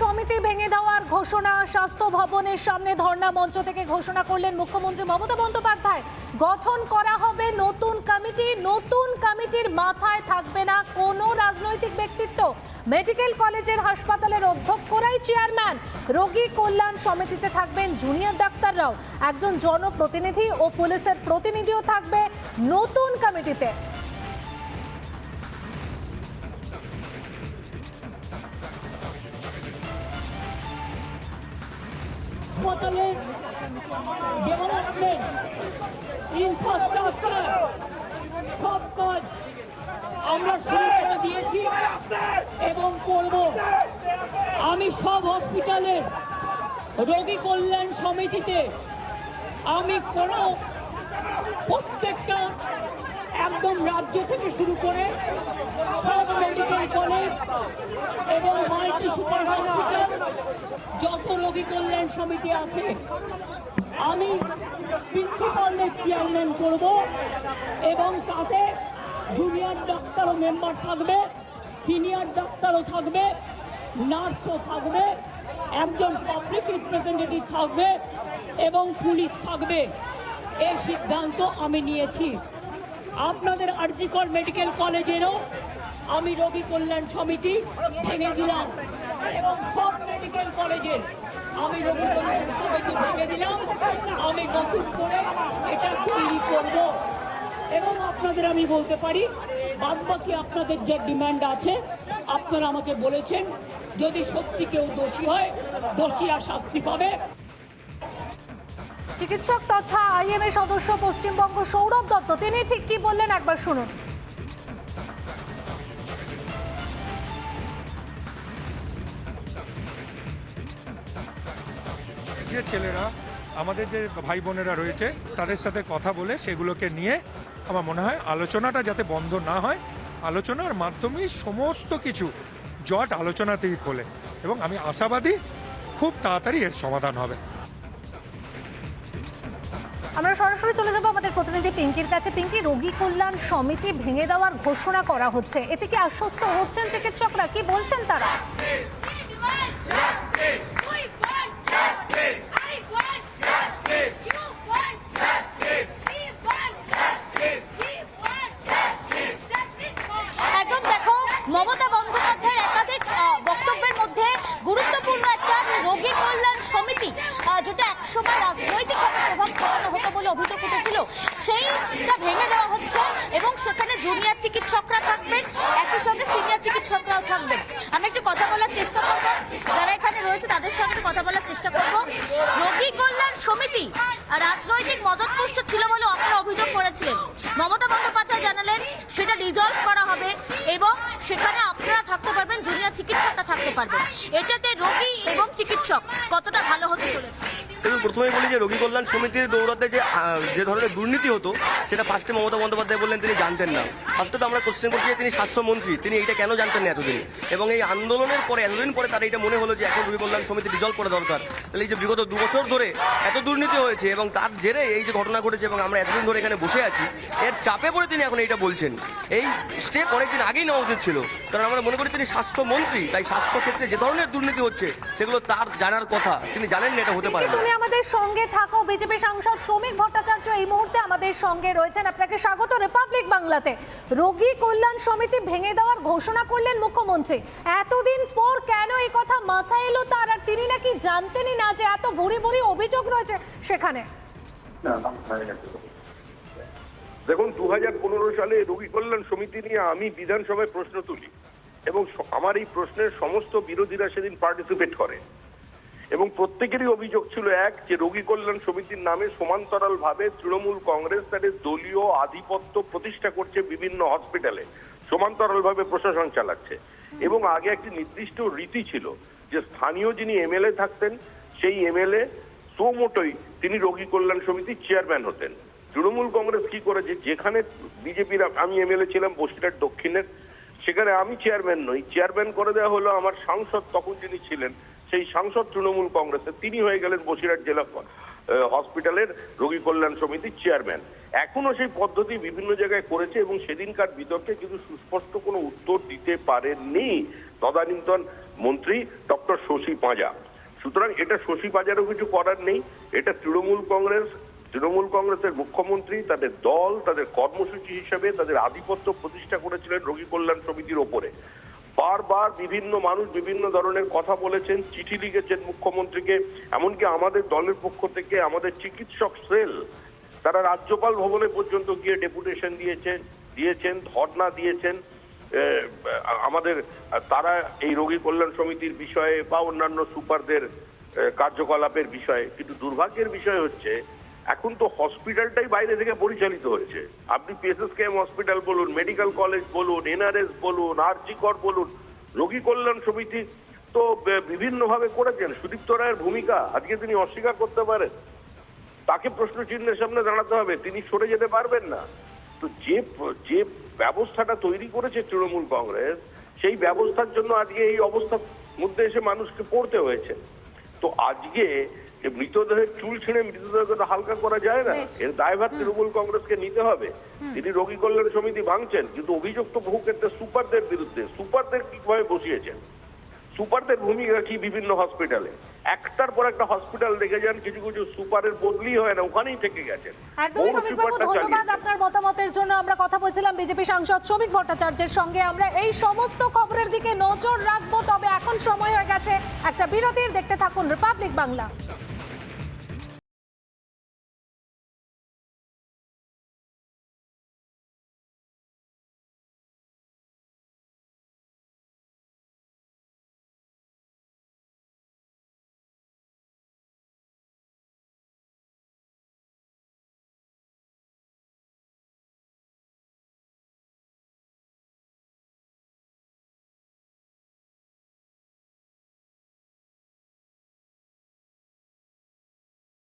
সমিতি ভেঙে দেওয়ার ঘোষণা, স্বাস্থ্য ভবনের সামনে ধর্ণা মঞ্চ থেকে ঘোষণা করলেন মুখ্যমন্ত্রী মমতা বন্দ্যোপাধ্যায়। গঠন করা হবে নতুন কমিটি, নতুন কমিটির মাথায় থাকবে না কোনো রাজনৈতিক ব্যক্তিত্ব। মেডিকেল কলেজের হাসপাতালের অধ্যক্ষরাই চেয়ারম্যান। রোগী কল্যাণ সমিতিতে থাকবেন জুনিয়র ডাক্তাররাও। একজন জনপ্রতিনিধি ও পুলিশের প্রতিনিধিও থাকবে নতুন কমিটিতে। হাসপাতালে development, infrastructure, সব কাজ আমরা শুরু করে দিয়েছি এবং করব। আমি সব হসপিটালে রোগী কল্যাণ সমিতিতে আমি কোনো প্রত্যেকটা একদম রাজ্য থেকে শুরু করে সব মেডিকেল কলেজ এবং মাল্টি সুপার হসপিটাল যত রোগী কল্যাণ সমিতি আছে, আমি প্রিন্সিপালদের চেয়ারম্যান করব এবং তাতে জুনিয়র ডাক্তারও মেম্বার থাকবে সিনিয়র ডাক্তারও থাকবে নার্সও থাকবে, একজন পাবলিক রিপ্রেজেন্টেটিভ থাকবে এবং পুলিশ থাকবে। এই সিদ্ধান্ত আমি নিয়েছি। আপনাদের আরজিকর মেডিকেল কলেজেরও আমি রোগী কল্যাণ সমিতি ভেঙে দিলাম এবং সব মেডিকেল কলেজের আমি রোগী কল্যাণ সমিতি ভেঙে দিলাম। আমি নতুন করে এটা তৈরি করব। এবং আপনাদের আমি বলতে পারি বাদ বাকি আপনাদের যে ডিমান্ড আছে, আপনারা আমাকে বলেছেন, যদি সত্যি কেউ দোষী হয়, দোষীরা শাস্তি পাবে। চিকিৎসক তথা আইএমএ সদস্য পশ্চিমবঙ্গ সৌরভ দত্ত, তিনি ঠিক কি বললেন একবার শুনুন। যে ছেলেরা, আমাদের যে ভাই বোনেরা রয়েছে, তাদের সাথে কথা বলে সেগুলোকে নিয়ে আমার মনে হয় আলোচনাটা যাতে বন্ধ না হয়, আলোচনার মাধ্যমেই সমস্ত কিছু জট আলোচনাতেই খোলে। এবং আমি আশাবাদী খুব তাড়াতাড়ি এর সমাধান হবে। আমরা সরাসরি চলে যাব আমাদের প্রতিনিধি পিঙ্কির কাছে। পিঙ্কি, রোগী কল্যাণ সমিতি ভেঙে দেওয়ার ঘোষণা করা হচ্ছে। এতে কি আশ্বস্ত হচ্ছেন চিকিৎসকরা? কি বলছেন তারা একদম দেখো মমতা বন্দ্যোপাধ্যায়ের একাধিক আহ, বক্তব্যের মধ্যে গুরুত্বপূর্ণ একটা রোগী কল্যাণ সমিতি আহ, যেটা একসময় রাজনৈতিকভাবে প্রভাব খাটানো হতো বলে অভিযোগ উঠেছিল সেইটা ভেঙে দেওয়া হচ্ছে এবং সেখানে জুনিয়র চিকিৎসকরা থাকবেন, একই সঙ্গে সিনিয়র চিকিৎসকরাও থাকবেন। আমি একটু কথা বলার চেষ্টা করব। যারা এখানে রয়েছে, তাদের সঙ্গে কথা বলার চেষ্টা করব। রোগী কল্যাণ সমিতি রাজনৈতিক মদতপুষ্ট ছিল বলে আপনারা অভিযোগ করেছিলেন। মমতা বন্দ্যোপাধ্যায় জানালেন, সেটা রিজলভ করা হবে এবং সেখানে আপনারা থাকতে পারবেন, জুনিয়র চিকিৎসকরা থাকতে পারবেন। এটাতে রোগী এবং চিকিৎসক কতটা ভালো হতে চলেছে? দেখুন, প্রথমেই বলি যে রোগী কল্যাণ সমিতির দৌড়াতে যে যে ধরনের দুর্নীতি হতো, সেটা ফার্স্টে মমতা বন্দ্যোপাধ্যায় বললেন তিনি জানতেন না। ফার্স্টে তো আমরা কোশ্চেন করছি যে তিনি স্বাস্থ্যমন্ত্রী তিনি এইটা কেন জানতেন না এতদিন? এবং এই আন্দোলনের পরে, এতদিন পরে তার এটা মনে হলো যে এখন রোগী কল্যাণ সমিতি রিজলভ করা দরকার। তাহলে এই যে বিগত দু বছর ধরে এত দুর্নীতি হয়েছে এবং তার জেরে এই যে ঘটনা ঘটেছে এবং আমরা এতদিন ধরে এখানে বসে আছি, এর চাপে পড়ে তিনি এখন এইটা বলছেন। এই স্টেপ অনেকদিন আগেই নেওয়া উচিত ছিল। কারণ আমরা মনে করি তিনি স্বাস্থ্যমন্ত্রী তাই স্বাস্থ্য ক্ষেত্রে যে ধরনের দুর্নীতি হচ্ছে সেগুলো তার জানার কথা। তিনি জানেন না এটা হতে পারে তুমি আমাদের সঙ্গে থাকো বিজেপি সাংসদ শ্রমিক ভট্টাচার্য এই মুহূর্তে আমাদের সঙ্গে রয়েছেন। আপনাকে স্বাগত রিপাবলিক বাংলাতে। রোগী কল্যাণ সমিতি ভেঙে দেওয়ার ঘোষণা করলেন মুখ্যমন্ত্রী। এতদিন পর কেন এই কথা মাথায় এলো তার? আর তিনি নাকি জানতেনই না যে এত ভুরি ভুরি অভিযোগ রয়েছে সেখানে। দেখুন দু হাজার পনেরো সালে রোগী কল্যাণ সমিতি নিয়ে আমি বিধানসভায় প্রশ্ন তুলি। এবং আমার এই প্রশ্নের সমস্ত বিরোধীরা সেদিন পার্টিসিপেট করে। এবং প্রত্যেকেরই অভিযোগ ছিল এক যে রোগী কল্যাণ সমিতির নামে সমান্তরাল ভাবে তৃণমূল কংগ্রেস তাদের দলীয় আধিপত্য প্রতিষ্ঠা করছে বিভিন্ন হসপিটালে সমান্তরাল ভাবে প্রশাসন চালাচ্ছে। এবং আগে একটি নির্দিষ্ট রীতি ছিল যে স্থানীয় যিনি এমএলএ থাকতেন, সেই এমএলএ সোমোটোই তিনি রোগী কল্যাণ সমিতির চেয়ারম্যান হতেন। তৃণমূল কংগ্রেস কি করেছে? যেখানে বিজেপির আমি এমএলএ ছিলাম, বসিরহাট দক্ষিণের সেখানে আমি চেয়ারম্যান নই। চেয়ারম্যান করে দেওয়া হলো আমার সাংসদ তখন যিনি ছিলেন, সেই সাংসদ তৃণমূল কংগ্রেসের তিনি হয়ে গেলেন বসিরহাট জেলা হসপিটালের রোগী কল্যাণ সমিতির চেয়ারম্যান এখনও সেই পদ্ধতি বিভিন্ন জায়গায় করেছে এবং সেদিনকার বিতর্কে কিন্তু সুস্পষ্ট কোনো উত্তর দিতে পারেননি তদানীন্তন মন্ত্রী ডক্টর শশী পাঁজা। সুতরাং এটা শশী পাঁজারও কিছু করার নেই, এটা তৃণমূল কংগ্রেস তৃণমূল কংগ্রেসের মুখ্যমন্ত্রী তাদের দল, তাদের কর্মসূচি হিসেবে তাদের আধিপত্য প্রতিষ্ঠা করেছিলেন রোগী কল্যাণ সমিতির ওপরে। বারবার বিভিন্ন মানুষ বিভিন্ন ধরনের কথা বলেছেন, চিঠি লিখেছেন মুখ্যমন্ত্রীকে, এমনকি আমাদের দলের পক্ষ থেকে আমাদের চিকিৎসক সেল, তারা রাজ্যপাল ভবনে পর্যন্ত গিয়ে ডেপুটেশন দিয়েছেন দিয়েছেন, ধর্ণা দিয়েছেন। আমাদের, তারা এই রোগী কল্যাণ সমিতির বিষয়ে বা অন্যান্য সুপারদের কার্যকলাপের বিষয়ে, কিন্তু দুর্ভাগ্যের বিষয় হচ্ছে এখন তো হসপিটালটাই বাইরে থেকে পরিচালিত হয়েছে। আপনি পিএসএসকেএম হসপিটাল বলুন মেডিকেল কলেজ বলুন এনআরএস বলুন আরজিকর বলুন, রোগী কল্যাণ সমিতি তো বিভিন্নভাবে করেছেন। সুদীপ্ত রায়ের ভূমিকা আজকে তিনি অস্বীকার করতে পারেন। তাকে প্রশ্ন চিহ্নের সামনে দাঁড়াতে হবে, তিনি সরে যেতে পারবেন না। তো যে যে ব্যবস্থাটা তৈরি করেছে তৃণমূল কংগ্রেস, সেই ব্যবস্থার জন্য আজকে এই অবস্থার মধ্যে এসে মানুষকে পড়তে হয়েছে। তো আজকে যে মৃতদেহের চুল ছিঁড়ে মৃতদেহকে তো হালকা করা যায় না। এর দায়ভার তৃণমূল কংগ্রেসকে নিতে হবে। তিনি রোগী কল্যাণ সমিতি ভাঙছেন কিন্তু অভিযোগ তো বহু ক্ষেত্রে সুপারদের বিরুদ্ধে সুপারদের কীভাবে বসিয়েছেন? সুপারদের ভূমিকা কি বিভিন্ন হসপিটালে। একটার পর একটা হসপিটাল দেখে যান কিছু কিছু সুপারের বদলি হয় না ওখানেই থেকে গেছেন। একদমই শ্রমিক বাবু ধন্যবাদ আপনার মতামতের জন্য। আমরা কথা বলছিলাম বিজেপি সাংসদ শ্রমিক ভট্টাচার্যের সঙ্গে। আমরা এই সমস্ত খবরের দিকে নজর রাখব তবে এখন সময় হয়ে গেছে একটা বিরতির। দেখতে থাকুন রিপাবলিক বাংলা।